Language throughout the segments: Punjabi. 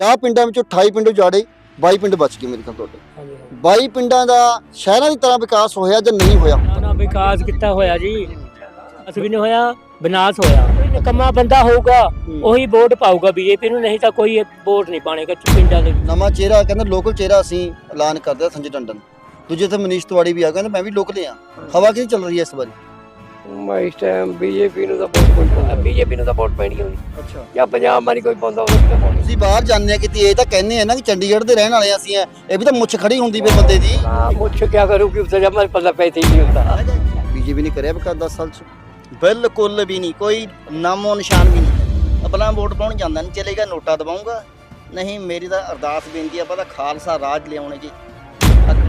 50 ਪਿੰਡਾਂ ਵਿੱਚੋਂ 28 ਪਿੰਡ ਉਜਾੜੇ 22 ਪਿੰਡ ਬਚ ਗਏ ਮੇਰੇ ਖਿਆਲ ਤੁਹਾਡੇ। ਹਾਂਜੀ ਹਾਂਜੀ। 22 ਪਿੰਡਾਂ ਦਾ ਸ਼ਹਿਰਾਂ ਦੀ ਤਰ੍ਹਾਂ ਵਿਕਾਸ ਹੋਇਆ ਜਾਂ ਨਹੀਂ ਹੋਇਆ ਨਾ ਨਾ ਵਿਕਾਸ ਕੀਤਾ ਹੋਇਆ ਜੀ? ਅਸੀਂ ਵੀ ਨਹੀਂ ਹੋਇਆ ਵਿਨਾਸ਼ ਹੋਇਆ। ਨਿਕੰਮਾ ਬੰਦਾ ਹੋਊਗਾ ਉਹੀ ਵੋਟ ਪਾਊਗਾ ਬੀਜੇਪੀ ਨੂੰ ਨਹੀਂ ਤਾਂ ਕੋਈ ਵੋਟ ਨਹੀਂ ਪਾਣੇਗਾ ਪਿੰਡਾਂ ਦੇ। ਨਵਾਂ ਚਿਹਰਾ ਕਹਿੰਦਾ ਲੋਕਲ ਚਿਹਰਾ ਅਸੀਂ ਐਲਾਨ ਕਰਦੇ ਸੰਜੇ ਟੰਡਨ ਦੂਜੇ ਤੇ ਮਨੀਸ਼ ਤਿਵਾੜੀ ਵੀ ਆ ਕਹਿੰਦਾ ਮੈਂ ਵੀ ਲੋਕਲ ਆ। ਹਵਾ ਕਿਹਦੀ ਚੱਲ ਰਹੀ ਹੈ ਇਸ ਵਾਰੀ? ਮੈਂ ਇਸ ਟਾਈਮ ਬੀਜੇਪੀ ਨੂੰ ਕੋਈ ਪਾਉਂਦਾ ਬੀਜੇਪੀ ਨੂੰ ਵੋਟ ਪੈਣੀ ਹੋਣੀ। ਅੱਛਾ। ਜਾਂ ਪੰਜਾਬ ਮਾਰੀ ਕੋਈ ਪਾਉਂਦਾ ਉਹ ਤਾਂ ਪਾਉਣੀ ਤੁਸੀਂ ਬਾਹਰ ਜਾਂਦੇ ਆ ਕਿਤੇ ਇਹ ਤਾਂ ਕਹਿੰਦੇ ਆ ਨਾ ਕਿ ਚੰਡੀਗੜ੍ਹ ਦੇ ਰਹਿਣ ਵਾਲੇ ਅਸੀਂ ਆ ਇਹ ਵੀ ਤਾਂ ਮੁੱਛ ਖੜੀ ਹੁੰਦੀ ਵੇ ਬੰਦੇ ਦੀ। ਹਾਂ ਮੁੱਛ ਕਿਆ ਕਰੂਗੀ ਉਸ ਜਮਾ ਪਤਾ ਪੈਸੇ ਹੀ ਨਹੀਂ ਹੁੰਦਾ। ਬੀਜੇਪੀ ਨੇ ਕਰਿਆ ਵਿਕਾਸ 10 ਸਾਲ ਚ। ਬਿਲਕੁਲ ਵੀ ਨਹੀਂ ਕੋਈ ਨਾਮੋ ਨਿਸ਼ਾਨ ਵੀ ਨਹੀਂ। ਆਪਣਾ ਵੋਟ ਪਾਉਣ ਜਾਂਦਾ ਨਹੀਂ ਚਲੇਗਾ ਨੋਟਾ ਦਬਾਉਂਗਾ ਨਹੀਂ ਮੇਰੀ ਤਾਂ ਅਰਦਾਸ ਬੇਨਤੀ ਆ ਪਤਾ ਖਾਲਸਾ ਰਾਜ ਲਿਆਉਣੇ ਜੀ।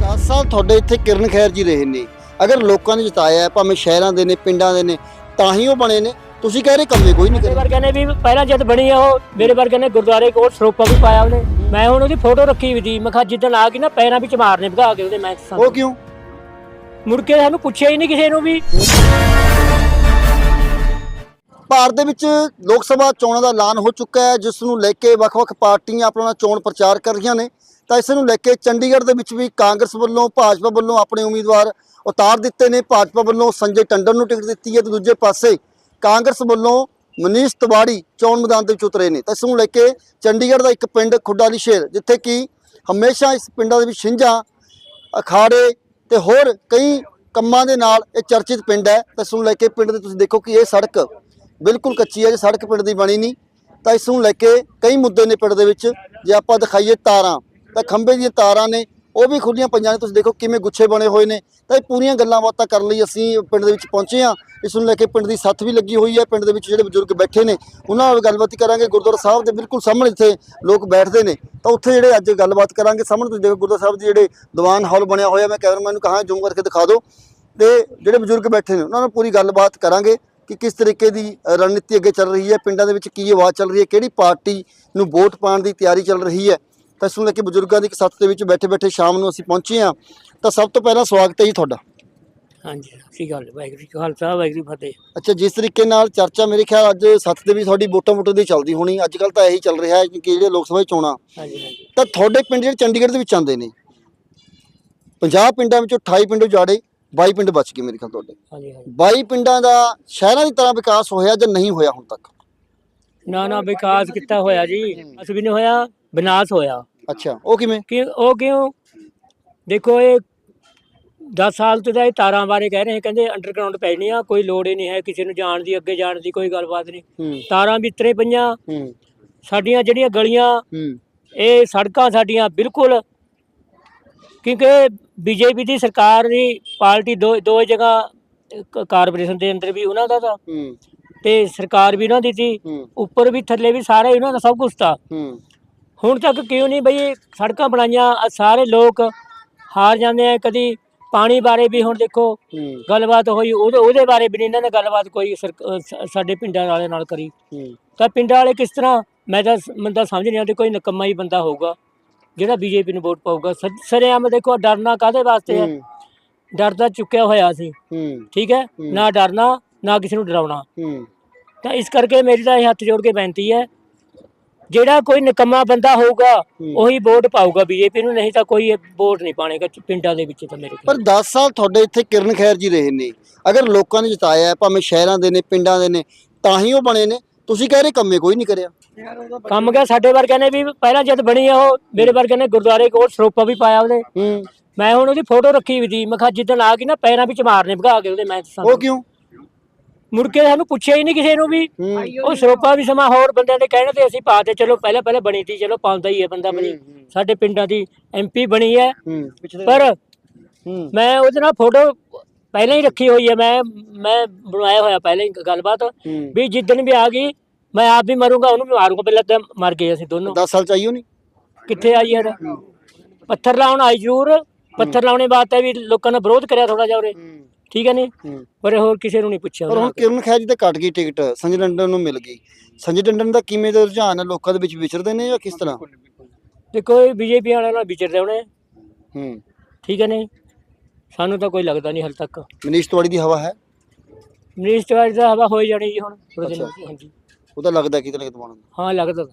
10 ਸਾਲ ਤੁਹਾਡੇ ਇੱਥੇ ਕਿਰਨ ਖੈਰ ਜੀ ਰਹੇ ਨੇ। ਅਗਰ ਲੋਕਾਂ ਨੇ ਜਿਤਾਇਆ ਹੈ, ਭਾਵੇਂ ਸ਼ਹਿਰਾਂ ਦੇ ਨੇ ਪਿੰਡਾਂ ਦੇ ਨੇ ਤਾਂ ਹੀ ਉਹ ਬਣੇ ਨੇ। ਤੁਸੀਂ ਕਹਿ ਰਹੇ ਕੰਮੇ ਕੋਈ ਨਹੀਂ ਮੇਰੇ ਕਰਿਆ। ਵਰਗੇ ਨੇ ਵੀ ਪਹਿਲਾਂ ਜਦ ਬਣੀ ਆ ਉਹ ਮੇਰੇ ਵਰਗੇ ਨੇ ਗੁਰਦੁਆਰੇ ਕੋਲ ਸਰੋਪਾ ਵੀ ਪਾਇਆ ਉਹਨੇ। ਮੈਂ ਹੁਣ ਉਹਦੀ ਫੋਟੋ ਰੱਖੀ ਵੀ ਦੀ ਮੈਂ ਕਿਹਾ ਜਿੱਦਣ ਆ ਗਈ ਨਾ ਪੈਰਾਂ ਵਿੱਚ ਮਾਰਨੇ ਭਗਾ ਕੇ ਉਹਦੇ ਮੈਂ। ਉਹ ਕਿਉਂ? ਮੁੜ ਕੇ ਸਾਨੂੰ ਪੁੱਛਿਆ ਹੀ ਨਹੀਂ ਕਿਸੇ ਨੂੰ ਵੀ। ਭਾਰਤ ਦੇ ਵਿੱਚ ਲੋਕ ਸਭਾ ਚੋਣਾਂ ਦਾ ਐਲਾਨ ਹੋ ਚੁੱਕਾ ਹੈ ਜਿਸ ਨੂੰ ਲੈ ਕੇ ਵੱਖ-ਵੱਖ ਪਾਰਟੀਆਂ ਆਪਣਾ ਚੋਣ ਪ੍ਰਚਾਰ ਕਰ ਰਹੀਆਂ ਨੇ। ਤਾਂ ਇਸ ਨੂੰ ਲੈ ਕੇ ਚੰਡੀਗੜ੍ਹ ਦੇ ਵਿੱਚ ਵੀ ਕਾਂਗਰਸ ਵੱਲੋਂ, ਭਾਜਪਾ ਵੱਲੋਂ ਆਪਣੇ ਉਮੀਦਵਾਰ ਉਤਾਰ ਦਿੱਤੇ ਨੇ। ਭਾਜਪਾ ਵੱਲੋਂ ਸੰਜੇ ਟੰਡਨ ਨੂੰ ਟਿਕਟ ਦਿੱਤੀ ਹੈ ਤੇ ਦੂਜੇ ਪਾਸੇ ਕਾਂਗਰਸ ਵੱਲੋਂ ਮਨੀਸ਼ ਤਿਵਾੜੀ ਚੋਣ ਮੈਦਾਨ ਦੇ ਵਿੱਚ ਉਤਰੇ ਨੇ। ਤਾਂ ਇਸ ਨੂੰ ਲੈ ਕੇ ਚੰਡੀਗੜ੍ਹ ਦਾ ਇੱਕ ਪਿੰਡ ਖੁੱਡਾ ਸ਼ੇਰ, ਜਿੱਥੇ ਕਿ ਹਮੇਸ਼ਾ ਇਸ ਪਿੰਡਾਂ ਦੇ ਵਿੱਚ ਛਿੰਝਾਂ, ਅਖਾੜੇ ਤੇ ਹੋਰ ਕਈ ਕੰਮਾਂ ਦੇ ਨਾਲ ਇਹ ਚਰਚਿਤ ਪਿੰਡ ਹੈ। ਤਾਂ ਇਸ ਨੂੰ ਲੈ ਕੇ ਪਿੰਡ ਦੇ ਤੁਸੀਂ ਦੇਖੋ ਕਿ ਇਹ ਸੜਕ ਬਿਲਕੁਲ ਕੱਚੀ ਹੈ ਜੇ ਸੜਕ ਪਿੰਡ ਦੀ ਬਣੀ ਨਹੀਂ। ਤਾਂ ਇਸ ਨੂੰ ਲੈ ਕੇ ਕਈ ਮੁੱਦੇ ਨੇ ਪਿੰਡ ਦੇ ਵਿੱਚ। ਜੇ ਆਪਾਂ ਦਿਖਾਈਏ ਤਾਰਾਂ ਤਾਂ ਖੰਭੇ ਦੀਆਂ ਤਾਰਾਂ ਨੇ, ਉਹ ਵੀ ਖੁੱਲੀਆਂ ਪਈਆਂ ਨੇ। ਤੁਸੀਂ ਦੇਖੋ ਕਿਵੇਂ ਗੁੱਛੇ ਬਣੇ ਹੋਏ ਨੇ। ਤਾਂ ਇਹ ਪੂਰੀਆਂ ਗੱਲਾਂ ਬਾਤਾਂ ਕਰਨ ਲਈ ਅਸੀਂ ਪਿੰਡ ਦੇ ਵਿੱਚ ਪਹੁੰਚੇ ਹਾਂ। ਇਸ ਨੂੰ ਲੈ ਕੇ ਪਿੰਡ ਦੀ ਸੱਥ ਵੀ ਲੱਗੀ ਹੋਈ ਹੈ। ਪਿੰਡ ਦੇ ਵਿੱਚ ਜਿਹੜੇ ਬਜ਼ੁਰਗ ਬੈਠੇ ਨੇ, ਉਹਨਾਂ ਨਾਲ ਗੱਲਬਾਤ ਕਰਾਂਗੇ। ਗੁਰਦੁਆਰਾ ਸਾਹਿਬ ਦੇ ਬਿਲਕੁਲ ਸਾਹਮਣੇ ਇੱਥੇ ਲੋਕ ਬੈਠਦੇ ਨੇ। ਤਾਂ ਉੱਥੇ ਜਿਹੜੇ ਅੱਜ ਗੱਲਬਾਤ ਕਰਾਂਗੇ, ਸਾਹਮਣੇ ਤੁਸੀਂ ਦੇਖੋ ਗੁਰਦੁਆਰਾ ਸਾਹਿਬ ਦੇ ਜਿਹੜੇ ਦੀਵਾਨ ਹਾਲ ਬਣਿਆ ਹੋਇਆ। ਮੈਂ ਕੈਮਰਾਮੈਨ ਨੂੰ ਕਹਾਂ, ਜ਼ੂਮ ਕਰਕੇ ਦਿਖਾ ਦਿਓ। ਤੇ ਜਿਹੜੇ ਬਜ਼ੁਰਗ ਬੈਠੇ ਨੇ, ਉਹਨਾਂ ਨਾਲ ਪੂਰੀ ਗੱਲਬਾਤ ਕਰਾਂਗੇ ਕਿ ਕਿਸ ਤਰੀਕੇ ਦੀ ਰਣਨੀਤੀ ਅੱਗੇ ਚੱਲ ਰਹੀ ਹੈ। ਪਿੰਡਾਂ ਦੇ ਵਿੱਚ ਕੀ ਆਵਾਜ਼ ਚੱਲ ਰਹੀ ਹੈ, ਕਿਹੜੀ ਪਾਰਟੀ ਨੂੰ ਵੋਟ ਪਾਉਣ ਦੀ ਤਿਆਰੀ ਚੱਲ ਰਹੀ ਹੈ। ਤਾਂ ਇਸ ਨੂੰ ਲੈ ਕੇ ਬਜ਼ੁਰਗਾਂ ਦੀ ਇੱਕ ਸੱਥ ਦੇ ਵਿੱਚ ਬੈਠੇ ਬੈਠੇ ਸ਼ਾਮ ਨੂੰ ਅਸੀਂ ਪਹੁੰਚੇ ਹਾਂ। ਤਾਂ ਸਭ ਤੋਂ ਪਹਿਲਾਂ ਸਵਾਗਤ ਹੈ ਜੀ ਤੁਹਾਡਾ। ਹਾਂਜੀ ਸਹੀ ਗੱਲ ਹੈ, ਵਾਹਿਗੁਰੂ ਜੀ ਕਾ ਖਾਲਸਾ ਵਾਹਿਗੁਰੂ ਜੀ ਕੀ ਫਤਿਹ। ਅੱਛਾ ਜਿਸ ਤਰੀਕੇ ਨਾਲ ਚਰਚਾ ਮੇਰੇ ਖਿਆਲ ਅੱਜ ਸੱਥ ਦੇ ਵੀ ਤੁਹਾਡੀ ਵੋਟਾਂ ਵੋਟਾਂ ਦੀ ਚੱਲਦੀ ਹੋਣੀ ਅੱਜ ਕੱਲ ਤਾਂ ਇਹੀ ਚੱਲ ਰਿਹਾ ਹੈ ਕਿ ਜਿਹੜੇ ਲੋਕ ਸਭਾ ਚੋਣਾਂ ਹਾਂਜੀ ਹਾਂਜੀ। ਤਾਂ ਤੁਹਾਡੇ ਪਿੰਡ ਜਿਹੜੇ ਚੰਡੀਗੜ੍ਹ ਦੇ ਵਿੱਚ ਆਉਂਦੇ ਨੇ 50 ਪਿੰਡਾਂ ਵਿੱਚੋਂ 28 ਪਿੰਡ ਉਜਾੜੇ 22 ਪਿੰਡ ਬਚ ਗਏ ਮੇਰੇ ਖਿਆਲ ਤੁਹਾਡੇ। ਹਾਂਜੀ ਹਾਂਜੀ। 22 ਪਿੰਡਾਂ ਦਾ ਸ਼ਹਿਰਾਂ ਦੀ ਤਰ੍ਹਾਂ ਵਿਕਾਸ ਹੋਇਆ ਜਾਂ ਨਹੀਂ ਹੋਇਆ ਹੁਣ ਤੱਕ? ਨਾ ਨਾ ਵਿਕਾਸ ਕੀਤਾ ਹੋਇਆ ਜੀ। ਅਸੀਂ ਵੀ ਨਹੀਂ ਹੋਇਆ ਵਿਨਾਸ਼ ਹੋਇਆ। ਅੱਛਾ ਉਹ ਕਿਵੇਂ? ਕਿ ਉਹ ਕਿਉਂ? ਦੇਖੋ ਇਹ 10 ਸਾਲ ਤੋਂ ਤਾਂ ਇਹ ਤਾਰਾਂ ਬਾਰੇ ਕਹਿ ਰਹੇ ਕਹਿੰਦੇ ਅੰਡਰਗਰਾਉਂਡ ਪੈਣੀਆਂ ਕੋਈ ਲੋੜ ਹੀ ਨਹੀਂ ਹੈ ਕਿਸੇ ਨੂੰ ਜਾਣ ਦੀ ਅੱਗੇ ਜਾਣ ਦੀ ਕੋਈ ਗੱਲਬਾਤ ਨਹੀਂ। ਤਾਰਾਂ ਵਿਤਰੇ ਪਈਆਂ ਹੂੰ। ਸਾਡੀਆਂ ਜਿਹੜੀਆਂ ਗਲੀਆਂ ਹੂੰ। ਇਹ ਸੜਕਾਂ ਸਾਡੀਆਂ ਬਿਲਕੁਲ ਕਿਉਂਕਿ ਬੀਜੇਪੀ ਦੀ ਸਰਕਾਰ ਦੀ ਪਾਰਟੀ ਦੋ ਦੋ ਜਗ੍ਹਾ ਕ- ਕਾਰਪੋਰੇਸ਼ਨ ਦੇ ਅੰਦਰ ਵੀ ਉਹਨਾਂ ਦਾ ਤਾਂ। ਹੂੰ। ਤੇ ਸਰਕਾਰ ਵੀ ਉਹਨਾਂ ਦੀ ਸੀ। ਹੂੰ। ਉੱਪਰ ਵੀ ਥੱਲੇ ਵੀ ਸਾਰੇ ਉਹਨਾਂ ਦਾ ਸਭ ਕੁਝ ਤਾਂ। ਹੂੰ। ਹੁਣ ਤੱਕ ਕਿਉਂ ਨਹੀਂ ਬਈ ਸੜਕਾਂ ਬਣਾਈਆਂ? ਆਹ ਸਾਰੇ ਲੋਕ ਹਾਰ ਜਾਂਦੇ ਆ ਕਦੀ ਪਾਣੀ ਬਾਰੇ ਵੀ ਹੁਣ ਦੇਖੋ ਹੂੰ। ਗੱਲਬਾਤ ਹੋਈ ਉਹਦੇ ਉਹਦੇ ਬਾਰੇ ਵੀ ਨਹੀਂ ਇਹਨਾਂ ਨੇ ਗੱਲਬਾਤ ਕੋਈ ਸਰਕ- ਅਹ ਸ- ਸਾਡੇ ਪਿੰਡਾਂ ਵਾਲੇ ਨਾਲ ਕਰੀ। ਹੂੰ। ਤਾਂ ਪਿੰਡਾਂ ਵਾਲੇ ਕਿਸ ਤਰ੍ਹਾਂ ਮੈਂ ਤਾਂ ਮੈਨੂੰ ਤਾਂ ਸਮਝ ਨਹੀਂ ਆਉਂਦੀ ਕੋਈ ਨਕਮਾ ਹੀ ਬੰਦਾ ਹੋਊਗਾ ਜਿਹੜਾ ਬੀਜੇਪੀ ਨੂੰ ਵੋਟ ਪਾਊਗਾ। ਸਰੇਆਮ ਦੇਖੋ ਡਰਨਾ ਕਾਦੇ ਵਾਸਤੇ ਹੈ। ਹੂੰ ਡਰਦਾ ਚੁੱਕਿਆ ਹੋਇਆ ਸੀ। ਹੂੰ। ਠੀਕ ਹੈ? ਹੂੰ। ਨਾ ਡਰਨਾ ਨਾ ਕਿਸੇ ਨੂੰ ਡਰਾਉਣਾ। ਹੂੰ। ਤਾਂ ਇਸ ਕਰਕੇ ਮੇਰੀ ਤਾਂ ਇਹ ਹੱਥ ਜੋੜ ਕੇ ਬੇਨਤੀ ਹੈ ਜਿਹੜਾ ਕੋਈ ਨਿਕੰਮਾ ਬੰਦਾ ਹੋਊਗਾ। ਉਹੀ ਵੋਟ ਪਾਊਗਾ ਬੀਜੇਪੀ ਨੂੰ ਨਹੀਂ ਤਾਂ ਕੋਈ ਵੋਟ ਨਹੀਂ ਪਾਣੇਗਾ ਪਿੰਡਾਂ ਦੇ ਵਿੱਚ ਤਾਂ ਮੇਰੇ ਪਰ ਕੋਲ 10 ਸਾਲ ਤੁਹਾਡੇ ਇੱਥੇ ਕਿਰਨ ਖੈਰ ਜੀ ਰਹੇ ਨੇ। ਅਗਰ ਲੋਕਾਂ ਨੇ ਜਿਤਾਇਆ ਹੈ, ਭਾਵੇਂ ਸ਼ਹਿਰਾਂ ਦੇ ਨੇ ਪਿੰਡਾਂ ਦੇ ਨੇ ਤਾਂ ਹੀ ਉਹ ਬਣੇ ਨੇ। ਤੁਸੀਂ ਕਹਿ ਰਹੇ ਕੰਮੇ ਕੋਈ ਨਹੀਂ ਕਰਿਆ। ਕੰਮ ਗਿਆ ਸਾਡੇ ਵਰਗਿਆਂ ਨੇ ਵੀ ਪਹਿਲਾਂ ਜਦ ਬਣੀ ਆ ਉਹ ਮੇਰੇ ਵਰਗਿਆਂ ਨੇ ਗੁਰਦੁਆਰੇ ਕੋਲ ਸਰੋਪਾ ਵੀ ਪਾਇਆ ਉਹਨੇ। ਹੂੰ। ਮੈਂ ਹੁਣ ਉਹਦੀ ਫੋਟੋ ਰੱਖੀ ਵੀ ਦੀ ਮੈਂ ਕਿਹਾ ਜਿੱਦਣ ਆ ਗਈ ਨਾ ਪੈਰਾਂ ਵਿੱਚ ਮਾਰਨੇ ਭਗਾ ਕੇ ਉਹਦੇ ਮੈਂ ਉਹ ਕਿਉਂ? ਮੁੜ ਕੇ ਸਾਨੂੰ ਪੁੱਛਿਆ ਹੀ ਨਹੀਂ ਕਿਸੇ ਨੂੰ ਵੀ। ਉਹ ਸਰੋਪਾ ਵੀ ਸਮਾਂ ਹੋਰ ਬੰਦਿਆਂ ਦੇ ਕਹਿਣ ਤੇ ਅਸੀਂ ਪਾਤੇ ਚਲੋ ਪਹਿਲਾਂ ਪਹਿਲਾਂ ਬਣੀ ਸੀ ਚਲੋ ਪਾਉਂਦਾ ਹੀ ਹੈ ਬੰਦਾ ਬਣੀ। ਸਾਡੇ ਪਿੰਡਾਂ ਦੀ ਐਮਪੀ ਬਣੀ ਹੈ। ਪਰ ਮੈਂ ਉਹਦੇ ਨਾਲ ਫੋਟੋ ਪਹਿਲਾਂ ਹੀ ਰੱਖੀ ਹੋਈ ਹੈ। ਮੈਂ ਮੈਂ ਬਣਾਇਆ ਹੋਇਆ ਪਹਿਲਾਂ ਹੀ ਗੱਲਬਾਤ। ਵੀ ਜਿੱਦਣ ਵੀ ਆ ਗਈ ਮੈਂ ਆਪ ਵੀ ਮਰੂੰਗਾ ਉਹਨੂੰ ਵੀ ਮਾਰੂੰਗਾ। ਪਹਿਲਾਂ ਤਾਂ ਮਰ ਗਏ ਅਸੀਂ ਦੋਨੋਂ। 10 ਸਾਲ ਚਾਹੀਓ ਨਹੀਂ ਕਿੱਥੇ ਆਈ ਯਾਰ ਪੱਥਰ ਲਾਉਣ ਆਈ ਜ਼ਰੂਰ। ਪੱਥਰ ਲਾਉਣੇ ਬਾਤ ਹੈ ਵੀ ਲੋਕਾਂ ਨੇ ਵਿਰੋਧ ਕਰਿਆ ਥੋੜਾ ਜਿਹਾ ਉਰੇ। ਠੀਕ ਹੈ ਨਹੀਂ ਹੂੰ। ਪਰ ਹੋਰ ਕਿਸੇ ਨੂੰ ਨਹੀਂ ਪੁੱਛਿਆ ਪਰ ਹੁਣ ਕਿਰਨ ਖੈਰ ਜੀ ਤੇ ਕੱਟ ਗਈ ਟਿਕਟ ਸੰਜੇ ਟੰਡਨ ਨੂੰ ਮਿਲ ਗਈ। ਸੰਜੇ ਟੰਡਨ ਦਾ ਕਿਵੇਂ ਦਾ ਰੁਝਾਨ ਹੈ? ਲੋਕਾਂ ਦੇ ਵਿੱਚ ਵਿਚਰਦੇ ਨੇ ਜਾਂ ਕਿਸ ਤਰ੍ਹਾਂ? ਦੇਖੋ ਬੀਜੇਪੀ ਵਾਲਿਆਂ ਨਾਲ ਵਿਚਰਦੇ ਹੋਣੇ। ਹੂੰ। ਠੀਕ ਹੈ ਨਹੀਂ ਸਾਨੂੰ ਤਾਂ ਕੋਈ ਲੱਗਦਾ ਨਹੀਂ ਹਾਲ ਤੱਕ। ਮਨੀਸ਼ ਤਿਵਾੜੀ ਦੀ ਹਵਾ ਹੈ? ਮਨੀਸ਼ ਤਿਵਾੜੀ ਦਾ ਹਵਾ ਹੋਈ ਜਾਣੀ ਜੀ ਹੁਣ ਹਾਂਜੀ। ਉਹ ਤਾਂ ਲੱਗਦਾ ਕਿਤੇ ਨਾ ਕਿਤੇ ਬਣਨ ਹਾਂ ਲੱਗਦਾ।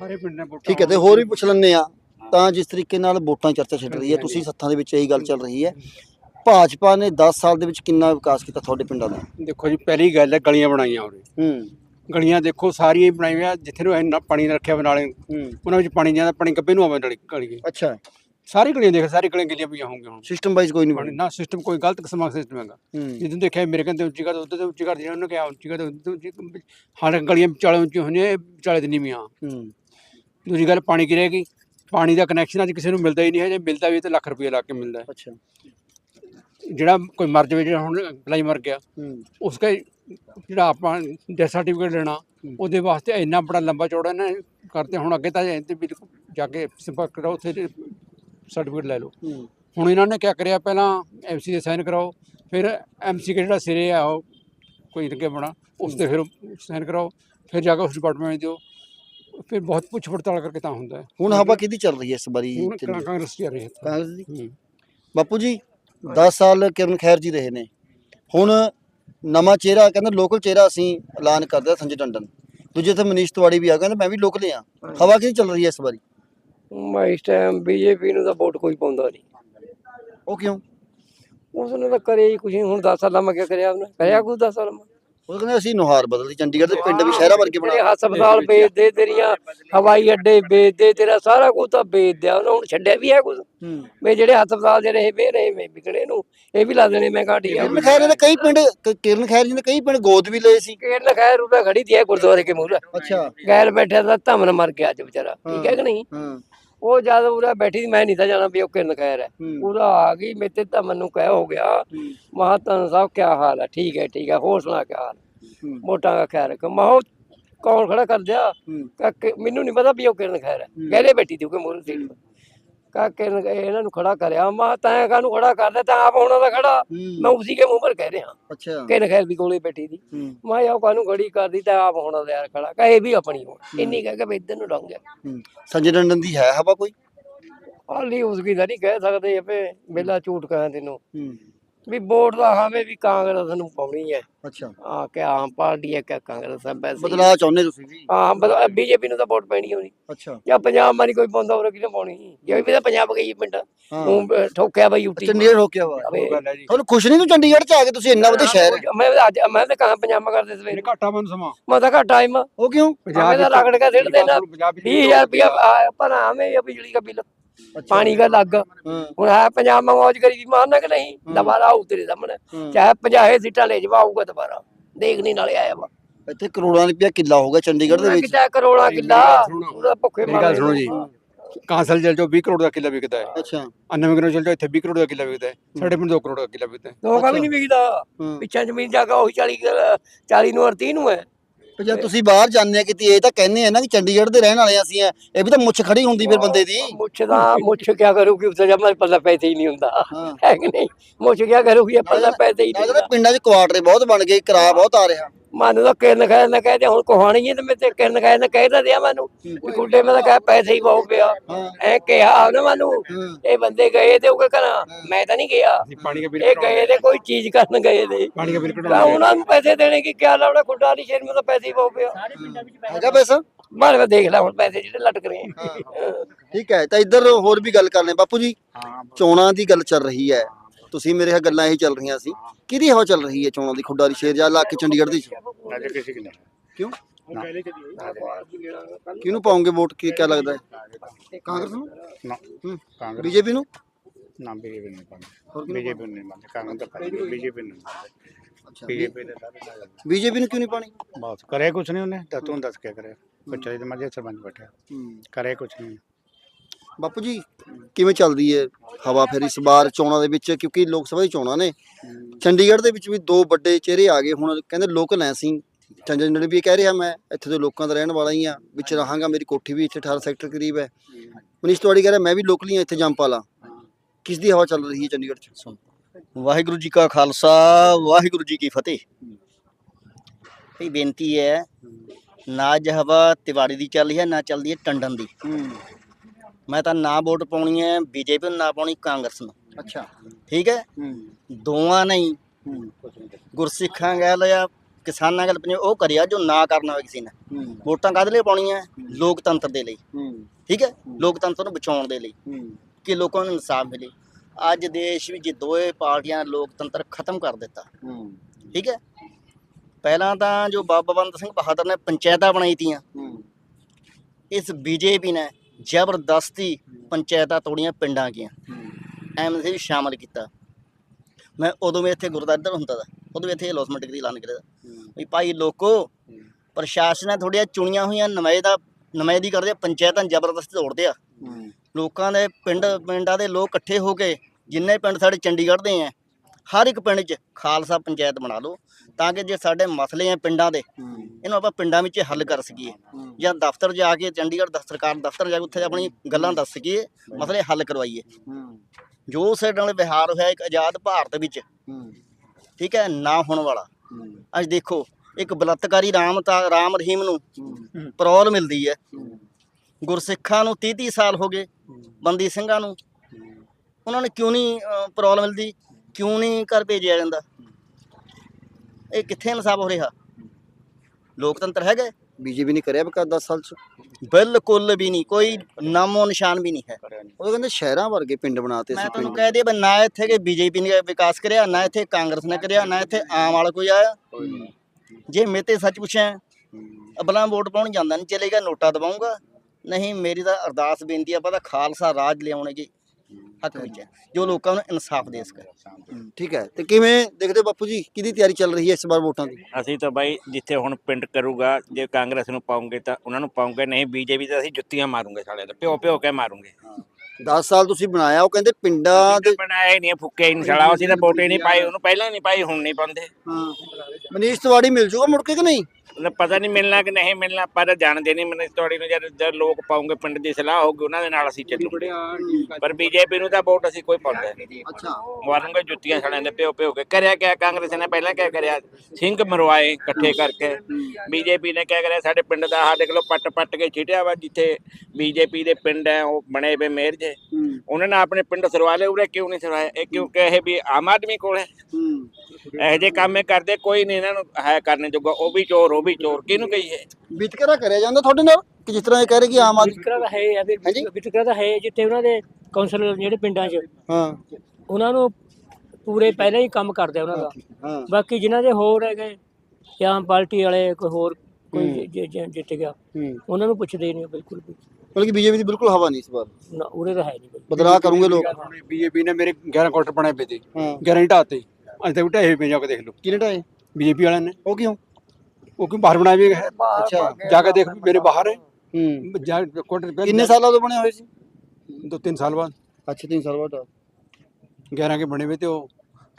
ਸਾਰੇ ਪਿੰਡ ਨੇ ਵੋਟਾਂ ਠੀਕ ਹੈ ਤੇ ਹੋਰ ਵੀ ਪੁੱਛ ਲੈਂਦੇ ਆ ਤਾਂ ਜਿਸ ਤਰੀਕੇ ਨਾਲ ਵੋਟਾਂ ਚਰਚਾ ਛਿੜ ਰਹੀ ਹੈ ਤੁਸੀਂ ਸੱਥਾਂ ਦੇ ਵਿੱਚ ਇਹੀ ਗੱਲ ਚੱਲ ਰਹੀ ਹੈ। ਭਾਜਪਾ ਨੇ 10 ਸਾਲ ਦੇ ਵਿੱਚ ਕਿੰਨਾ ਵਿਕਾਸ ਕੀਤਾ ਤੁਹਾਡੇ ਪਿੰਡਾਂ ਦਾ? ਦੇਖੋ ਜੀ ਪਹਿਲੀ ਗੱਲ ਹੈ ਗਲੀਆਂ ਬਣਾਈਆਂ ਉਰੇ। ਹੂੰ। ਗਲੀਆਂ ਦੇਖੋ ਸਾਰੀਆਂ ਹੀ ਬਣਾਈਆਂ ਜਿੱਥੇ ਨੂੰ ਇੰਨਾ ਪਾਣੀ ਰੱਖਿਆ ਬਨਾਲੇ ਉਹਨਾਂ ਵਿੱਚ ਪਾਣੀ ਜਾਂਦਾ ਪਾਣੀ ਗੱਬੇ ਨੂੰ ਆਵੇ ਨਾਲੇ ਗਲੀ ਅੱਛਾ। ਸਾਰੀ ਗਲੀਆਂ ਦੇਖ ਸਾਰੀ ਗਲੀਆਂ ਗਿੱਲੀਆਂ ਪਈਆਂ ਹੋਣਗੀਆਂ ਹੁਣ। ਸਿਸਟਮ ਵਾਈਜ਼ ਕੋਈ ਨਹੀਂ ਬਣੀ ਨਾ ਸਿਸਟਮ ਕੋਈ ਗਲਤ ਕਿਸਮ ਦਾ ਸਿਸਟਮ ਹੈਗਾ। ਜਿੱਦੋਂ ਦੇਖਿਆ ਮੇਰੇ ਕਹਿੰਦੇ ਉੱਚੀ ਕਰ ਉੱਧਰ ਤੇ ਉੱਚੀ ਕਰ ਦਿਆ ਉਹਨੇ ਕਿਹਾ ਉੱਚੀ ਕਰ ਉੱਚੀ ਹਾਲੇ ਗਲੀਆਂ ਵਿਚਾਲੇ ਉੱਚੀ ਹੋਣੀਆਂ ਇਹ ਵਿਚਾਲੇ ਤੇ ਨੀਵੀਆਂ। ਹੂੰ। ਦੂਜੀ ਗੱਲ ਪਾਣੀ ਕੀ ਰਹੇਗੀ ਪਾਣੀ ਦਾ ਕਨੈਕਸ਼ਨ ਅੱਜ ਕਿਸੇ ਨੂੰ ਮਿਲਦਾ ਹੀ ਨਹੀਂ ਹੈ ਜੇ ਮਿਲਦਾ ਵੀ ਤਾਂ ਲੱਖ ਰੁਪਏ ਲਾ ਕੇ ਮਿਲਦਾ। ਅੱਛਾ। ਜਿਹੜਾ ਕੋਈ ਮਰ ਜਾਵੇ ਜਿਹੜਾ ਹੁਣ ਪਲਾਈ ਮਰ ਗਿਆ ਉਸਕਾ ਜਿਹੜਾ ਆਪਾਂ ਡੈਥ ਸਰਟੀਫਿਕੇਟ ਲੈਣਾ। ਉਹਦੇ ਵਾਸਤੇ ਇੰਨਾ ਬੜਾ ਲੰਬਾ ਚੌੜਾ ਨਾ ਕਰਦੇ ਹੁਣ ਅੱਗੇ ਤਾਂ ਇਹਦੇ ਵੀ ਜਾ ਕੇ ਸੰਪਰਕ ਕਰੋ ਉੱਥੇ ਸਰਟੀਫਿਕੇਟ ਲੈ ਲਓ। ਹੁਣ ਇਹਨਾਂ ਨੇ ਕੀ ਕਰਿਆ ਪਹਿਲਾਂ ਐਮਸੀ ਦੇ ਸਾਈਨ ਕਰਾਓ ਫਿਰ ਐਮਸੀ ਕੇ ਜਿਹੜਾ ਸਿਰੇ ਆ ਉਹ ਕੋਈ ਅੱਗੇ ਬਣਾ ਉਸ ਤੇ ਫਿਰ ਸਾਈਨ ਕਰਾਓ ਫਿਰ ਜਾ ਕੇ ਉਸ ਡਿਪਾਰਟਮੈਂਟ ਦਿਓ। ਫਿਰ ਬਹੁਤ ਪੁੱਛ ਪੜਤਾਲ ਕਰਕੇ ਤਾਂ ਹੁੰਦਾ ਹੁਣ ਹਵਾ ਕਿਹਦੀ ਚੱਲ ਰਹੀ ਹੈ ਇਸ ਵਾਰੀ ਕਾਂਗਰਸ ਚੱਲ ਰਹੀ ਹੈ। ਇੱਥੇ। ਕਾਂਗਰਸ ਦੀ? ਹੂੰ। ਬਾਪੂ ਜੀ? 10 ਸਾਲ ਕਿਰਨ ਖੈਰ ਜੀ ਰਹੇ ਨੇ। ਹੁਣ ਨਵਾਂ ਚਿਹਰਾ ਕਹਿੰਦੇ ਲੋਕਲ ਚਿਹਰਾ ਅਸੀਂ ਐਲਾਨ ਕਰਦੇ ਸੰਜੇ ਟੰਡਨ। ਦੂਜੇ ਤੇ ਮਨੀਸ਼ ਤਿਵਾੜੀ ਵੀ ਆ ਕਹਿੰਦੇ ਮੈਂ ਵੀ ਲੋਕਲ ਆ ਹਵਾ ਕਿਹਦੀ ਚੱਲ ਰਹੀ ਹੈ ਇਸ ਵਾਰੀ? ਮੈਂ ਇਸ ਟਾਈਮ ਬੀਜੇਪੀ ਨੂੰ ਤਾਂ ਵੋਟ ਕੋਈ ਪਾਉਂਦਾ ਨਹੀਂ। ਉਹ ਕਿਉਂ? ਉਸਨੇ ਤਾਂ ਕਰਿਆ ਹੀ ਨਹੀਂ ਹੁਣ 10 ਸਾਲਾਂ ਮੈਂ ਕਿਆ ਕਰਿਆ ਉਹਨੇ। ਕਰਿਆ ਕੁਝ 10 ਸਾਲਾਂ ਮੈਂ? ਉਹ ਕਹਿੰਦੇ ਅਸੀਂ ਨੁਹਾਰ ਬਦਲਦੀ ਚੰਡੀਗੜ੍ਹ ਦੇ ਪਿੰਡ ਵੀ ਸ਼ਹਿਰਾਂ ਵਰਗੇ ਤੇਰੇ ਬਣਾ ਹਸਪਤਾਲ ਵੇਚ ਦੇ ਤੇਰੀਆਂ ਹਵਾਈ ਅੱਡੇ ਵੇਚ ਦੇ ਤੇਰਾ ਸਾਰਾ ਕੁਝ ਤਾਂ ਵੇਚ ਦਿਆ। ਉਹਨੇ ਹੁਣ ਛੱਡਿਆ ਵੀ ਹੈ ਕੁਝ ਮੈਂ ਜਿਹੜੇ ਹਸਪਤਾਲ ਦੇ ਰਹੇ ਵੇ ਰਹੇ ਮੈਂ ਵਿਕੜੇ ਨੂੰ ਇਹ ਵੀ ਲਾ ਦੇਣੇ ਮੈਂ ਘਾਟੀ ਆ। ਕਿਰਨ ਖੈਰ ਨੇ ਕਈ ਪਿੰਡ ਕਿਰਨ ਖੈਰ ਜੀ ਨੇ ਕਈ ਪਿੰਡ ਗੋਦ ਵੀ ਲਏ ਸੀ। ਕਿਰਨ ਖੈਰ ਉਹਦਾ ਖੜੀ ਦੀ ਹੈ ਗੁਰਦੁਆਰੇ ਕੇ ਮੂਹਰੇ। ਅੱਛਾ। ਗੈਰ ਬੈਠਿਆ ਤਾਂ ਧਮਨ ਮਰ ਗਿਆ ਅੱਜ ਵਿਚਾਰਾ। ਠੀਕ ਹੈ ਕਿ ਨਹੀਂ? ਹਾਂ। ਉਹ ਜਦ ਉਰਾ ਬੈਠੀ ਸੀ, ਮੈਂ ਨਹੀਂ ਤਾਂ ਜਾਣਾ ਵੀ ਉਹ ਕਿਰਨ ਖੈਰ ਹੈ। ਹੂੰ। ਪੂਰਾ ਆ ਗਈ ਮੇਰੇ ਤੇ ਧਮਨ ਨੂੰ ਕਹਿ ਹੋ ਗਿਆ ਹੂੰ, ਮਹਾਤਨ ਸਾਹਿਬ ਕੀ ਹਾਲ ਹੈ? ਠੀਕ ਹੈ ਠੀਕ ਹੈ ਹੋਰ ਸੁਣਾ ਕੀ ਹਾਲ ਹੂੰ, ਮੋਟਾ ਦਾ ਖੈਰ ਰੱਖੋ ਮੈਂ ਉਹ ਕੌਣ ਖੜਾ ਕਰ ਦਿਆ? ਹੂੰ, ਕਾਕੇ ਮੈਨੂੰ ਨਹੀਂ ਪਤਾ ਵੀ ਉਹ ਕਿਰਨ ਖੈਰ ਹੈ। ਹੂੰ। ਬੈਠੀ ਸੀ ਉਹ ਮੋਰ ਸੀਟ ਕਾਕੇ ਨੇ ਇਹਨਾਂ ਨੂੰ ਖੜਾ ਕਰਿਆ। ਮੈਂ ਤਾਂ ਕਾਹਨੂੰ ਖੜਾ ਕਰਦਾ? ਤਾਂ ਆਪ ਹੋਣਾ ਦਾ ਖੜਾ। ਮੈਂ ਉਸੇ ਕੇ ਮੂੰਹ ਪਰ ਕਹਿ ਰਿਹਾ। ਅੱਛਾ। ਕਿਰਨ ਖੈਰ ਵੀ ਕੋਲੇ ਬੈਠੀ ਹੂੰ। ਮੈਂ ਯਾ ਕਾਹਨੂੰ ਖੜੀ ਕਰਦੀ? ਤਾਂ ਆਪ ਹੋਣਾ ਦਾ ਯਾਰ ਖੜਾ। ਕਹੇ ਵੀ ਆਪਣੀ ਹੋ। ਇੰਨੀ ਕਹਿ ਕੇ ਵੀ ਇੱਧਰ ਨੂੰ ਡੰਗ ਗਿਆ। ਸੰਜੇ ਟੰਡਨ ਦੀ ਹੈ ਹਵਾ ਕੋਈ? ਹਾਲੀ ਉਸ ਤਾਂ ਨਹੀਂ ਕਹਿ ਸਕਦੇ ਆਪੇ। ਬੇਲਾ ਝੂਠ ਕਹਾਂ ਤੈਨੂੰ। ਵੀ ਵੋਟ ਦਾ ਹਾਵੇਂ ਵੀ ਕਾਂਗਰਸ ਨੂੰ ਪਾਉਣੀ ਹੈ। ਅੱਛਾ। ਆ ਕਿ ਆਮ ਪਾਰਟੀ ਹੈ ਕਿ ਕਾਂਗਰਸ ਹੈ ਵੈਸੇ ਹੀ। ਚਾਹੁੰਦੇ ਤੁਸੀਂ ਜੀ? ਹਾਂ ਬਦਲ ਬੀਜੇਪੀ ਨੂੰ ਤਾਂ ਵੋਟ ਪੈਣੀ ਹੋਣੀ। ਅੱਛਾ। ਜਾਂ ਪੰਜਾਬ ਮਾਰੀ ਕੋਈ ਪਾਉਂਦਾ ਹੋਰ ਕਿਹਨੇ ਪਾਉਣੀ ਜੇ ਵੀ ਤਾਂ ਪੰਜਾਬ ਗਈ ਪਿੰਡ ਹਾਂ। ਠੋਕਿਆ ਬਈ ਯੂਟੀ ਚੰਡੀਗੜ੍ਹ ਹੋ ਕੇ ਆਵਾ ਅਬੇ। ਤੁਹਾਨੂੰ ਖੁਸ਼ ਨਹੀਂ ਤੂੰ ਚੰਡੀਗੜ੍ਹ ਚ ਆ ਕੇ ਤੁਸੀਂ ਇੰਨਾ ਵਧੀਆ ਸ਼ਹਿਰ ਮੈਂ ਅੱਜ ਮੈਂ ਤਾਂ ਕਹਾਂ ਪੰਜਾਮਾ ਕਰਦੇ ਸਵੇਰੇ। ਘਾਟਾ ਮਨ ਸਮਾਂ। ਮੈਂ ਤਾਂ ਘੱਟ ਟਾਈਮ ਉਹ ਕਿਉਂ? ਆਵੇਂ ਦਾ ਰਗੜ ਕੇ ਸਿੱਟ ਦੇਣਾ। 20000 ਰੁਪਇਆ ਭਰਾ ਆਵੇਂ ਇਹ ਬਿਜਲੀ ਦਾ ਬਿੱਲ। ਪਾਣੀ ਦਾ ਲੱਗ। ਹੁਣ ਹੈ ਪੰਜਾਬ ਮੌਜ ਕਰੀ ਦੀ ਮਾਰਨਾ ਕਿ ਨਹੀਂ? ਦੁਬਾਰਾ ਆਉ ਤੇਰੇ ਸਾਹਮਣੇ। ਚਾਹੇ 50 ਸੀਟਾਂ ਲੈ ਜਵਾਊਗਾ ਦੁਬਾਰਾ। ਦੇਖਣੀ ਨਾਲੇ ਆਇਆ ਵਾ। ਇੱਥੇ ਕਰੋੜਾਂ ਰੁਪਇਆ ਕਿੱਲਾ ਹੋਗਾ ਚੰਡੀਗੜ੍ਹ ਦੇ ਵਿੱਚ। ਕਿੱਲਾ ਕਰੋੜਾਂ ਕਿੱਲਾ। ਉਹਦਾ ਭੁੱਖੇ ਮਾਰ ਗੱਲ ਸੁਣੋ ਜੀ। ਕਾਂਸਲ ਜਲ ਜੋ 20 ਕਰੋੜ ਦਾ ਕਿੱਲਾ ਵਿਕਦਾ ਹੈ। ਅੱਛਾ। 99 ਕਰੋੜ ਜਲ ਜੋ ਇੱਥੇ 20 ਕਰੋੜ ਦਾ ਕਿੱਲਾ ਵਿਕਦਾ ਹੈ। ਸਾਡੇ ਕਰੋੜ ਦਾ ਕਿੱਲਾ ਵਿਕਦਾ ਹੈ। ਲੋਕਾਂ ਵੀ ਨਹੀਂ ਵਿਕਦਾ। ਪਿੱਛੇ ਜ਼ਮੀਨ ਜਾ ਕੇ ਉਹੀ 40 40 ਨੂੰ 30 ਨੂੰ ਹੈ। ਜਦ ਤੁਸੀਂ ਬਾਹਰ ਜਾਂਦੇ ਆ ਕਿਤੇ ਇਹ ਤਾਂ ਕਹਿੰਦੇ ਆ ਨਾ ਕਿ ਚੰਡੀਗੜ੍ਹ ਦੇ ਰਹਿਣ ਵਾਲੇ ਅਸੀਂ ਆ ਇਹ ਵੀ ਤਾਂ ਮੁੱਛ ਖੜੀ ਹੁੰਦੀ ਫਿਰ ਬੰਦੇ ਦੀ। ਮੁੱਛ ਦਾ ਮੁੱਛ ਕਿਆ ਕਰੂਗੀ ਉਸ ਜਮਾ ਪੱਲਾ ਪੈਸੇ ਹੀ ਨਹੀਂ ਹੁੰਦਾ। ਹਾਂ। ਕਿ ਨਹੀਂ? ਮੁੱਛ ਕਿਆ ਕਰੂਗੀ ਪੱਲਾ ਪੈਸੇ ਹੀ ਨਹੀਂ ਪਿੰਡਾਂ 'ਚ ਕੁਆਟਰੇ ਬਹੁਤ ਬਣ ਗਏ ਕਿਰਾਇਆ ਬਹੁਤ ਆ ਰਿਹਾ। ਮਨ ਦਾ ਕਿਰਨ ਖਾਇ ਨਾ ਕਹਦੇ ਹੁਣ ਕਹਾਣੀ ਹੈ ਤੇ ਮੈਂ ਤੇ ਕਿਰਨ ਖਾਇ ਨਾ ਕਹਿਦਾ ਦਿਆ ਮੈਨੂੰ ਗੁੱਡੇ ਮੈਂ ਤਾਂ ਕਹਿ ਪੈਸੇ ਹੀ ਬਹੁਤ ਪਿਆ। ਐ ਕਿਹਾ ਨਾ ਮੈਨੂੰ ਇਹ ਬੰਦੇ ਗਏ ਤੇ ਉਹ ਕਰਾਂ ਮੈਂ ਤਾਂ ਨਹੀਂ ਗਿਆ ਇਹ ਗਏ ਤੇ ਕੋਈ ਚੀਜ਼ ਕਰਨ ਗਏ ਤੇ। ਪਾਣੀ ਦਾ ਤਾਂ ਉਹਨਾਂ ਨੂੰ ਪੈਸੇ ਦੇਣੇ ਕੀ ਕਿਆ ਲਾਉਣਾ ਖੁੱਡਾ ਨਹੀਂ ਸ਼ੇਰ ਮੈਂ ਤਾਂ ਪੈਸੇ ਹੀ ਬਹੁਤ ਪਿਆ। ਹੈਗਾ ਪੈਸਾ ਮਾਰ ਦੇਖ ਲੈ ਹੁਣ ਪੈਸੇ ਜਿਹੜੇ ਲਟਕ ਰਹੇ ਠੀਕ ਹੈ ਤਾਂ ਇੱਧਰ ਹੋਰ ਵੀ ਗੱਲ ਕਰ ਲੈ ਬਾਪੂ ਜੀ। ਚੋਣਾਂ ਦੀ ਗੱਲ ਚੱਲ ਰਹੀ ਹੈ। ਤੁਸੀਂ ਮੇਰੇ ਨਾਲ ਗੱਲਾਂ ਇਹੀ ਚੱਲ ਰਹੀਆਂ ਸੀ। ਕਿਹਦੀ ਹਵਾ ਚੱਲ ਰਹੀ ਹੈ ਚੋਣਾਂ ਦੀ ਖੁੱਡਾ ਦੀ ਸ਼ੇਰ ਜਾਂ ਇਲਾਕੇ ਚੰਡੀਗੜ੍ਹ ਦੀ? ਰਾਜਾ ਕਿਸੇ ਕੀ ਨਹੀਂ। ਕਿਉਂ? ਕਿਹਨੂੰ ਪਾਉਂਗੇ ਵੋਟ? ਕੀ ਕਿਆ ਲੱਗਦਾ ਹੈ? ਕਾਂਗਰਸ ਨੂੰ? ਨਾ। ਹੂੰ। ਕਾਂਗਰਸ। ਬੀਜੇਪੀ ਨੂੰ? ਨਾ ਬੀਜੇਪੀ ਨਹੀਂ ਪਾਉਂਦੇ। ਬੀਜੇਪੀ ਨਹੀਂ ਮੰਨਦੇ ਕਾਂਗਰਸ ਤਾਂ ਪਾਉਂਦੇ ਬੀਜੇਪੀ ਨਹੀਂ ਅੱਛਾ। ਬੀਜੇਪੀ ਦੇ ਸਾਰੇ ਨਾਲ ਬੀਜੇਪੀ ਨੂੰ ਕਿਉਂ ਨਹੀਂ ਪਾਣੀ ਬਸ ਕਰੇ ਕੁਛ ਨਹੀਂ ਉਹਨੇ। ਤਾਂ ਤੂੰ ਦੱਸ ਕੇ ਕਰੇ ਬੱਚੇ ਦੇ ਮਰਜ਼ੀ ਸਰਪੰਚ ਬੈਠਿਆ ਹੂੰ। ਕਰੇ ਕੁਛ ਨਹੀਂ। ਬਾਪੂ ਜੀ ਕਿਵੇਂ ਚੱਲਦੀ ਹੈ ਹਵਾ ਫਿਰ ਇਸ ਵਾਰ ਚੋਣਾਂ ਦੇ ਵਿੱਚ? ਕਿਉਂਕਿ ਲੋਕ ਸਭਾ ਦੀ ਚੋਣਾਂ ਨੇ। ਚੰਡੀਗੜ੍ਹ ਦੇ ਵਿੱਚ ਵੀ ਦੋ ਵੱਡੇ ਚਿਹਰੇ ਆ ਗਏ। ਹੁਣ ਕਹਿੰਦੇ ਲੋਕਲ ਐ ਸੀ ਚੰਡੀਗੜ੍ਹ ਵੀ ਕਹਿ ਰਿਹਾ ਮੈਂ ਇੱਥੇ ਦੇ ਲੋਕਾਂ ਦਾ ਰਹਿਣ ਵਾਲਾ ਹੀ ਆ। ਵਿੱਚ ਰਹਾਂਗਾ ਮੇਰੀ ਕੋਠੀ ਵੀ ਇੱਥੇ 18 ਸੈਕਟਰ ਕਰੀਬ ਹੈ। ਮਨੀਸ਼ ਤਿਵਾੜੀ ਕਹਿ ਰਿਹਾ ਮੈਂ ਵੀ ਲੋਕਲੀ ਆ ਇੱਥੇ ਜੰਪਾਲਾ ਕਿਸ ਦੀ ਹਵਾ ਚੱਲ ਰਹੀ ਹੈ ਚੰਡੀਗੜ੍ਹ 'ਚ? ਵਾਹਿਗੁਰੂ ਜੀ ਕਾ ਖਾਲਸਾ ਵਾਹਿਗੁਰੂ ਜੀ ਕੀ ਫਤਿਹ। ਇਹ ਬੇਨਤੀ ਹੈ ਨਾ ਅੱਜ ਹਵਾ ਤਿਵਾੜੀ ਦੀ ਚੱਲ ਰਹੀ ਹੈ ਨਾ ਚੱਲਦੀ ਹੈ ਟੰਡਨ ਦੀ। ਮੈਂ ਤਾਂ ਨਾ ਵੋਟ ਪਾਉਣੀ ਹੈ ਬੀਜੇਪੀ ਨੂੰ ਨਾ ਪਾਉਣੀ ਕਾਂਗਰਸ ਨੂੰ। ਅੱਛਾ। ਠੀਕ ਹੈ? ਦੋਵਾਂ ਨਹੀਂ। ਗੁਰਸਿੱਖਾਂ ਗੱਲ ਜਾਂ ਕਿਸਾਨਾਂ ਗੱਲ ਪੰਜਾਬ ਉਹ ਕਰਿਆ ਜੋ ਨਾ ਕਰਨਾ ਹੋਵੇ ਕਿਸੇ ਨੇ। ਵੋਟਾਂ ਕਾਹਦੇ ਲਈ ਪਾਉਣੀਆਂ ਲੋਕਤੰਤਰ ਦੇ ਲਈ। ਠੀਕ ਹੈ? ਲੋਕਤੰਤਰ ਨੂੰ ਬਚਾਉਣ ਦੇ ਲਈ। ਕਿ ਲੋਕਾਂ ਨੂੰ ਇਨਸਾਫ ਮਿਲੇ। ਅੱਜ ਦੇਸ਼ ਵਿੱਚ ਦੋਏ ਪਾਰਟੀਆਂ ਨੇ ਲੋਕਤੰਤਰ ਖਤਮ ਕਰ ਦਿੱਤਾ। ਠੀਕ ਹੈ? ਪਹਿਲਾਂ ਤਾਂ ਜੋ ਬਾਬਾ ਬੰਦ ਸਿੰਘ ਬਹਾਦਰ ਨੇ ਪੰਚਾਇਤਾਂ ਬਣਾਈ ਤੀਆਂ। ਇਸ ਬੀਜੇਪੀ ਨੇ ਜ਼ਬਰਦਸਤੀ ਪੰਚਾਇਤਾਂ ਤੋੜੀਆਂ ਪਿੰਡਾਂ ਕੀਆਂ ਐਮਸੀ ਵੀ ਸ਼ਾਮਲ ਕੀਤਾ। ਮੈਂ ਉਦੋਂ ਵੀ ਇੱਥੇ ਗੁਰਦਾਦਰ ਹੁੰਦਾ ਦਾ ਉਦੋਂ ਵੀ ਇੱਥੇ ਅਲੌਸਮੈਂਟ ਦੀ ਐਲਾਨ ਕਰਿਆ। ਵੀ ਭਾਈ ਲੋਕੋ ਪ੍ਰਸ਼ਾਸਨ ਨੇ ਥੋੜੀਆਂ ਚੁਣੀਆਂ ਹੋਈਆਂ ਨੁਮਾਇੰਦਾ ਨੁਮਾਇੰਦੀ ਕਰਦੇ ਪੰਚਾਇਤਾਂ ਜ਼ਬਰਦਸਤੀ ਤੋੜਦੇ ਆ। ਲੋਕਾਂ ਦੇ ਪਿੰਡ ਪਿੰਡਾਂ ਦੇ ਲੋਕ ਇਕੱਠੇ ਹੋ ਕੇ ਜਿੰਨੇ ਪਿੰਡ ਸਾਡੇ ਚੰਡੀਗੜ੍ਹ ਦੇ ਆ ਹਰ ਇੱਕ ਪਿੰਡ 'ਚ ਖਾਲਸਾ ਪੰਚਾਇਤ ਬਣਾ ਲਓ ਤਾਂ ਕਿ ਜੇ ਸਾਡੇ ਮਸਲੇ ਆ ਪਿੰਡਾਂ ਦੇ ਇਹਨੂੰ ਆਪਾਂ ਪਿੰਡਾਂ ਵਿੱਚ ਹੱਲ ਕਰ ਸਕੀਏ। ਜਾਂ ਦਫ਼ਤਰ ਜਾ ਕੇ ਚੰਡੀਗੜ੍ਹ ਦਫ਼ਤਰ ਸਰਕਾਰ ਦਫ਼ਤਰ ਜਾ ਕੇ ਉੱਥੇ ਆਪਣੀ ਗੱਲਾਂ ਦੱਸ ਸਕੀਏ ਮਸਲੇ ਹੱਲ ਕਰਵਾਈਏ। ਜੋ ਸਾਡੇ ਨਾਲ ਵਿਹਾਰ ਹੋਇਆ ਇੱਕ ਆਜ਼ਾਦ ਭਾਰਤ ਵਿੱਚ ਠੀਕ ਹੈ ਨਾ ਹੋਣ ਵਾਲਾ। ਅੱਜ ਦੇਖੋ ਇੱਕ ਬਲਤਕਾਰੀ ਰਾਮ ਤਾਂ ਰਾਮ ਰਹੀਮ ਨੂੰ ਹੂੰ ਪਰੌਲ ਮਿਲਦੀ ਹੈ। ਗੁਰਸਿੱਖਾਂ ਨੂੰ 30 30 ਸਾਲ ਹੋ ਗਏ ਬੰਦੀ ਸਿੰਘਾਂ ਨੂੰ। ਉਹਨਾਂ ਨੂੰ ਕਿਉਂ ਨਹੀਂ ਅਹ, ਪਰੌਲ ਮਿਲਦੀ? ਕਿਉਂ ਨਹੀਂ ਘਰ ਭੇਜਿਆ ਜਾਂਦਾ? ਇਹ ਕਿੱਥੇ ਇਨਸਾਫ ਹੋ ਰਿਹਾ? ਲੋਕਤੰਤਰ ਹੈਗਾ। ਬੀਜੇਪੀ ਨੇ ਕਰਿਆ ਵਿਕਾਸ 10 ਸਾਲ ਚ। ਬਿਲਕੁਲ ਵੀ ਨਹੀਂ ਕੋਈ ਨਾਮੋ ਨਿਸ਼ਾਨ ਵੀ ਨਹੀਂ ਹੈ। ਉਹ ਕਹਿੰਦੇ ਸ਼ਹਿਰਾਂ ਵਰਗੇ ਪਿੰਡ ਬਣਾਤੇ ਮੈਂ ਸੀ ਤੁਹਾਨੂੰ ਪਿੰਡ। ਕਹਿ ਦਿਆ ਨਾ ਇੱਥੇ ਕਿ ਬੀਜੇਪੀ ਨੇ ਵਿਕਾਸ ਕਰਿਆ ਨਾ ਇੱਥੇ ਕਾਂਗਰਸ ਨੇ ਕਰਿਆ ਨਾ ਇੱਥੇ ਆਮ ਵਾਲਾ ਕੋਈ ਆਇਆ। ਜੇ ਮੇਰੇ ਤੇ ਸੱਚ ਪੁੱਛਿਆ ਅਬਲਾ ਵੋਟ ਪਾਉਣ ਜਾਂਦਾ ਨਹੀਂ ਚਲੇਗਾ ਨੋਟਾ ਦਵਾਉਂਗਾ ਨਹੀਂ ਮੇਰੀ ਤਾਂ ਅਰਦਾਸ ਬੇਨਤੀ ਆ ਪਤਾ ਖਾਲਸਾ ਰਾਜ ਲਿਆਉਣੇ ਜੀ ਹੱਕ ਵਿੱਚ ਹੈ ਜੋ ਲੋਕਾਂ ਨੂੰ ਇਨਸਾਫ ਦੇ ਸਕੇ ਠੀਕ ਹੈ ਤੇ ਕਿਵੇਂ ਦੇਖਦੇ ਹੋ ਬਾਪੂ ਜੀ ਕਿਹਦੀ ਤਿਆਰੀ ਚੱਲ ਰਹੀ ਹੈ ਇਸ ਵਾਰ ਵੋਟਾਂ ਦੀ? ਅਸੀਂ ਤਾਂ ਬਾਈ ਜਿੱਥੇ ਹੁਣ ਪਿੰਡ ਕਰੂਗਾ ਜੇ ਕਾਂਗਰਸ ਨੂੰ ਪਾਉਂਗੇ ਤਾਂ ਉਹਨਾਂ ਨੂੰ ਪਾਉਂਗੇ ਨਹੀਂ ਬੀਜੇਪੀ ਤਾਂ ਅਸੀਂ ਜੁੱਤੀਆਂ ਮਾਰੂਗੇ ਸਾਲੇ ਦਾ ਪਿਓ ਪਿਓ ਕੇ ਮਾਰੂਗੇ 10 ਸਾਲ ਤੁਸੀਂ ਬਣਾਇਆ ਉਹ ਕਹਿੰਦੇ ਪਿੰਡਾਂ ਦੇ ਬਣਾਇਆ ਹੀ ਨਹੀਂ ਫੁੱਕਿਆ ਹੀ ਨਹੀਂ ਸਾਲਾ ਅਸੀਂ ਤਾਂ ਵੋਟੇ ਨਹੀਂ ਪਾਈ ਉਹਨੂੰ ਪਹਿਲਾਂ ਨਹੀਂ ਪਾਈ ਹੁਣ ਨਹੀਂ ਪਾਉਂਦੇ। ਹਾਂ ਮਨੀਸ਼ ਤਿਵਾੜੀ ਮਿਲ ਜੂਗਾ ਮੁੜ ਕੇ ਕਿ ਨਹੀਂ? ਪਤਾ ਨਹੀਂ ਮਿਲਣਾ ਕਿ ਨਹੀਂ ਮਿਲਣਾ ਪਰ ਜਾਣਦੇ ਨਹੀਂ ਮੈਨੂੰ ਤੁਹਾਡੀ ਨੂੰ ਜਦ ਜਦ ਲੋਕ ਪਾਉਂਗੇ ਪਿੰਡ ਦੀ ਸਲਾਹ ਹੋਊਗੀ ਉਹਨਾਂ ਦੇ ਨਾਲ ਅਸੀਂ ਚੱਲੂਗੇ। ਪਰ ਬੀਜੇਪੀ ਨੂੰ ਤਾਂ ਵੋਟ ਅਸੀਂ ਕੋਈ ਪਾਉਂਦੇ ਨਹੀਂ ਅੱਛਾ। ਮਾਰੂਗੇ ਜੁੱਤੀਆਂ ਸਾਲਿਆਂ ਦੇ ਪਿਓ ਪਿਓ ਕੇ। ਕਰਿਆ ਕਿਆ? ਕਾਂਗਰਸ ਨੇ ਪਹਿਲਾਂ ਕਿਆ ਕਰਿਆ? ਸਿੰਘ ਮਰਵਾਏ ਇਕੱਠੇ ਕਰਕੇ। ਬੀਜੇਪੀ ਨੇ ਕਿਆ ਕਰਿਆ? ਸਾਡੇ ਪਿੰਡ ਦਾ ਸਾਡੇ ਕੋਲੋਂ ਪੱਟ ਪੱਟ ਕੇ ਛਿਟਿਆ ਵਾ ਜਿੱਥੇ ਬੀਜੇਪੀ ਦੇ ਪਿੰਡ ਹੈ ਉਹ ਬਣੇ ਵੇ ਮੇਰ ਜੇ। ਹੂੰ। ਉਹਨਾਂ ਨੇ ਆਪਣੇ ਪਿੰਡ ਸਰਵਾ ਲਏ ਉਰੇ ਕਿਉਂ ਨਹੀਂ ਸਰਵਾਏ? ਇਹ ਕਿਉਂਕਿ ਇਹ ਵੀ ਆਮ ਆਦਮੀ ਕੋਲ ਹੈ? ਹੂੰ। ਇਹੋ ਜਿਹੇ ਕੰਮ ਕਰਦੇ ਕੋਈ ਨਹੀਂ ਇਹਨਾਂ ਨੂੰ ਹੈ ਕਰਨੇ ਜੋਗਾ। ਉਹ ਵੀ ਚੋਰ ਉਹ ਵੀ ਚੋਰ ਕਿਹਨੂੰ ਕਹੀਏ? ਵਿਤਕਰਾ ਕਰਿਆ ਜਾਂਦਾ ਤੁਹਾਡੇ ਨਾਲ? ਕਿ ਜਿਸ ਤਰ੍ਹਾਂ ਇਹ ਕਹਿ ਰਹੇ ਕਿ ਆਮ ਆਦਮੀ ਵਿਤਕਰਾ ਤਾਂ ਹੈ ਹੈ ਹਾਂਜੀ? ਵਿਤਕਰਾ ਤਾਂ ਹੈ ਜਿੱਥੇ ਉਹਨਾਂ ਦੇ ਕੌਂਸਲਰ ਜਿਹੜੇ ਪਿੰਡਾਂ 'ਚ। ਹਾਂ। ਉਹਨਾਂ ਨੂੰ ਪੂਰੇ ਪਹਿਲਾਂ ਹੀ ਕੰਮ ਕਰਦੇ ਆ ਉਹਨਾਂ ਦਾ। ਹਾਂ ਬਾਕੀ ਜਿਨ੍ਹਾਂ ਦੇ ਹੋਰ ਹੈਗੇ ਜਾਂ ਆਮ ਪਾਰਟੀ ਵਾਲੇ ਕੋਈ ਹੋਰ ਹੂੰ। ਕੋਈ ਜਿ- ਜਿ- ਜਿੱਤ ਗਿਆ ਹੂੰ। ਉਹਨਾਂ ਨੂੰ ਪੁੱਛਦੇ ਹੀ ਨਹੀਂ ਬਿਲਕੁਲ ਵੀ। ਬਲਕਿ ਬੀਜੇਪੀ ਦੀ ਬਿਲਕੁਲ ਹਵਾ ਨਹੀਂ ਇਸ ਵਾਰ। ਨਾ ਉਰੇ ਤਾਂ ਹੈ ਨਹੀਂ ਬਿਲਕੁਲ ਬਦਲਾਅ ਕਰੂੰਗੇ ਲੋਕ? ਬੀਜੇਪੀ ਨੇ ਮੇਰੇ 11 ਕੁਆਟਰ ਬਣਾਏ ਪਏ ਤੇ। ਹਾਂ। 11 ਢਾਤੇ ਅੱਜ ਤੱਕ ਢਾਏ ਪਏ ਜਾ ਕੇ ਦੇਖ ਲਓ। ਕਿਹਨੇ ਢਾਏ ਬੀਜੇਪੀ ਵਾਲਿਆਂ ਨੇ। ਉਹ ਕਿਉਂ? ਉਹ ਕਿਉਂ ਬਾਹਰ ਬਣਾਏ ਹੋਏ ਹੈ? ਅੱਛਾ ਜਾ ਕੇ ਦੇਖ ਮੇਰੇ ਬਾਹਰ ਹੈ। ਹੂੰ। ਜਾ ਕਿੰਨੇ ਸਾਲਾਂ ਤੋਂ ਬਣੇ ਹੋਏ ਸੀ? ਦੋ ਤਿੰਨ ਸਾਲ ਬਾਅਦ। ਅੱਛਾ 3 ਸਾਲ ਬਾਅਦ। 11 ਕੇ ਬਣੇ ਹੋਏ ਤੇ ਉਹ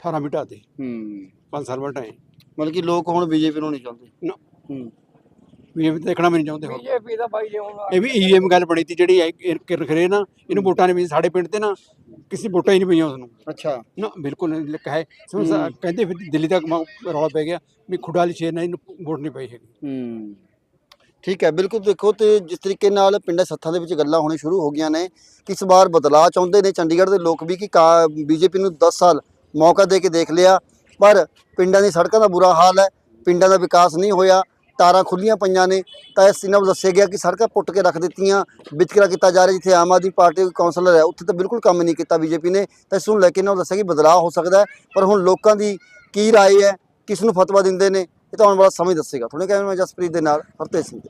18 ਵੀ ਢਾਤੇ ਹੂੰ। 5 ਸਾਲ ਬਾਅਦ ਢਾਏ ਮਤਲਬ ਕਿ ਲੋਕ ਹੁਣ ਬੀਜੇਪੀ ਨੂੰ ਨਹੀਂ ਚਾਹੁੰਦੇ? ਨਾ। ਹੂੰ। ਬੀਜੇਪੀ ਦੇਖਣਾ ਵੀ ਨਹੀਂ ਚਾਹੁੰਦੇ ਹੁਣ ਬੀਜੇਪੀ ਦਾ ਬਾਈ ਲਿਆਉਣਾ ਇਹ ਵੀ ਈਐਮ ਗੱਲ ਬਣੀ ਤੀ ਜਿਹੜੀ ਖਰੇ ਨਾ ਇਹਨੂੰ ਵੋਟਾਂ ਨੇ ਵੀ ਸਾਡੇ ਪਿੰਡ ਤੇ ਨਾ ਕਿਸੇ ਵੋਟਾਂ ਹੀ ਨਹੀਂ ਪਈਆਂ ਉਸ ਨੂੰ ਅੱਛਾ। ਨਾ ਬਿਲਕੁਲ ਨਹੀਂ ਲਿਖਿਆ ਹੈ ਸਮਝ ਸਕ- ਕਹਿੰਦੇ ਫਿਰ ਦਿੱਲੀ ਤੱਕ ਮ- ਰੌਲਾ ਪੈ ਗਿਆ ਵੀ ਖੁੱਡਾ ਵਾਲੀ ਸ਼ੇਰ ਨਾਲ ਇਹਨੂੰ ਵੋਟ ਨਹੀਂ ਪਈ ਹੈਗੀ। ਹੂੰ। ਠੀਕ ਹੈ ਬਿਲਕੁਲ ਦੇਖੋ ਤੇ ਜਿਸ ਤਰੀਕੇ ਨਾਲ ਪਿੰਡਾਂ ਸੱਥਾਂ ਦੇ ਵਿੱਚ ਗੱਲਾਂ ਹੋਣੀ ਸ਼ੁਰੂ ਹੋ ਗਈਆਂ ਨੇ ਕਿ ਇਸ ਵਾਰ ਬਦਲਾਅ ਚਾਹੁੰਦੇ ਨੇ ਚੰਡੀਗੜ੍ਹ ਦੇ ਲੋਕ ਵੀ ਕਿ ਬੀਜੇਪੀ ਨੂੰ 10 ਸਾਲ ਮੌਕਾ ਦੇ ਕੇ ਦੇਖ ਲਿਆ ਪਰ ਪਿੰਡਾਂ ਦੀ ਸੜਕਾਂ ਦਾ ਬੁਰਾ ਹਾਲ ਹੈ ਪਿੰਡਾਂ ਦਾ ਵਿਕਾਸ ਨਹੀਂ ਹੋਇਆ ਤਾਰਾਂ ਖੁੱਲੀਆਂ ਪਈਆਂ ਨੇ ਤਾਂ ਇਸ ਸਿਨਮ ਦੱਸਿਆ ਗਿਆ ਕਿ ਸੜਕਾਂ ਪੁੱਟ ਕੇ ਰੱਖ ਦਿੱਤੀਆਂ ਵਿਤਕਰਾ ਕੀਤਾ ਜਾ ਰਿਹਾ ਜਿੱਥੇ ਆਮ ਆਦਮੀ ਪਾਰਟੀ ਦਾ ਕਾਉਂਸਲਰ ਹੈ ਉੱਥੇ ਤਾਂ ਬਿਲਕੁਲ ਕੰਮ ਨਹੀਂ ਕੀਤਾ ਬੀਜੇਪੀ ਨੇ ਤਾਂ ਇਸ ਨੂੰ ਲੈ ਕੇ ਇਹਨਾਂ ਨੂੰ ਦੱਸਿਆ ਕਿ ਬਦਲਾਅ ਹੋ ਸਕਦਾ ਹੈ ਪਰ ਹੁਣ ਲੋਕਾਂ ਦੀ ਕੀ رائے ਹੈ ਕਿਸ ਨੂੰ ਫਤਵਾ ਦਿੰਦੇ ਨੇ ਇਹ ਤਾਂ ਆਉਣ ਵਾਲਾ ਸਮਾਂ ਹੀ ਦੱਸੇਗਾ ਤੁਹਾਡੇ ਕੈਮਰਾ ਮੈਂ ਜਸਪ੍ਰੀਤ ਦੇ ਨਾਲ ਹਰਤੇਜ ਸਿੰਘ